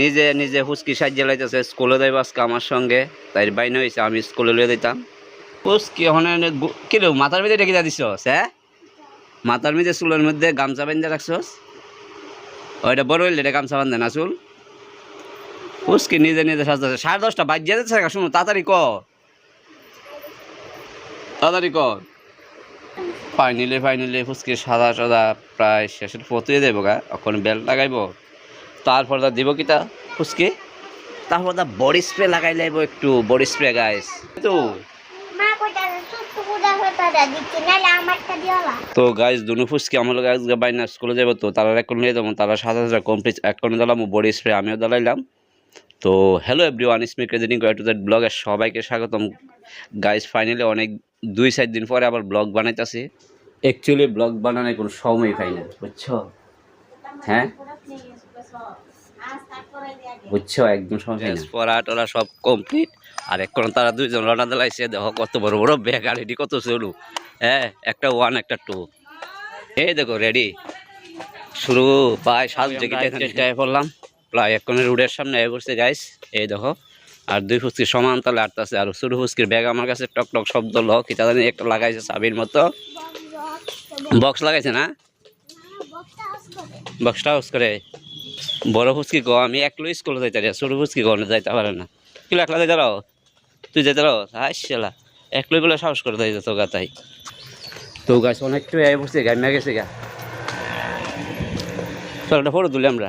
নিজে নিজে ফুচকি সাহায্য লাইতেছে, স্কুলে যাইব আজকে আমার সঙ্গে। তাই বাইন হয়েছে আমি স্কুলে লিয়ে দিতাম ফুচকি ওখানে কিলো মাথার মধ্যে রেখে দিছ হ্যাঁ? মাথার মধ্যে চুলের মধ্যে গামছা বেঁধে রাখছস? ওইটা বড় হইলে এটা গামছা বান্ধে না চুল? ফুচকি নিজে নিজে সাজতেছে। সাড়ে দশটা বাজিয়ে যাচ্ছে শুনো, তাড়াতাড়ি ক। তাড়াতাড়ি ক। ফাইনালি ফাইনালি ফুচকি সাদা সাদা প্রায় শেষের পথে দেবো গা, এখন বেল লাগাইব। তারপর দা দিব কিতা? ফুচকি? তারপর দা বডি স্প্রে লাগাই লাইব একটু বডি স্প্রে গাইস তো? তো গাইস দুনু ফুচকি আমার লোক আজকে বাইনা স্কুলে যাব তো তারা এখন নিয়ে যাব তারা সাদা সাদা কমপ্লিট এখন দিলাম বডি স্প্রে আমিও দিলাইলাম। তো হ্যালো এভরি ওয়ান স্মিক রেজিডিং টু দ্যাট ব্লগে সবাইকে স্বাগতম। গাইস ফাইনালি অনেক দুই চার দিন পরে আবার ব্লগ বানাইতেছি। অ্যাকচুয়ালি ব্লগ বানানোর কোনো সময় পাই না বুঝছ? হ্যাঁ? বুঝছ? একদম সময় পাই পড়া টরা সব কমপ্লিট আর এখন তারা দুইজন রওনা দিলাইছে। দেখো কত বড় বড় ব্যাগ আর এটি কত চলু হ্যাঁ একটা ওয়ান একটা টু এই দেখো রেডি শুরু। প্রায় সাত জায়গায় পড়লাম প্রায় এখন রোডের সামনে এ করছে গাইস এই দেখো। আর দুই ফুচকি সমান তালে আটতাছে। আর ছোটো ফুচকির ব্যাগ আমার কাছে টক টক শব্দ ল কিতা জানি একটা লাগাইছে চাবির মতো। বক্স লাগাইছে না? বক্সটা হাউস করে? বড় ফুচকি গ আমি একলো স্কুলে যাইতে পারি ছোটো ফুচকি গনে যাইতে পারে না। কিলো একলা যাইতে রাও তুই যাইতে রাও হাসলা একলোই বলে সাহস করে যাইতে তো গা তাই। তো গাছ অনেকটু এ বসে গামিয়া গেছে গা। চল একটা ফটো তুলি আমরা।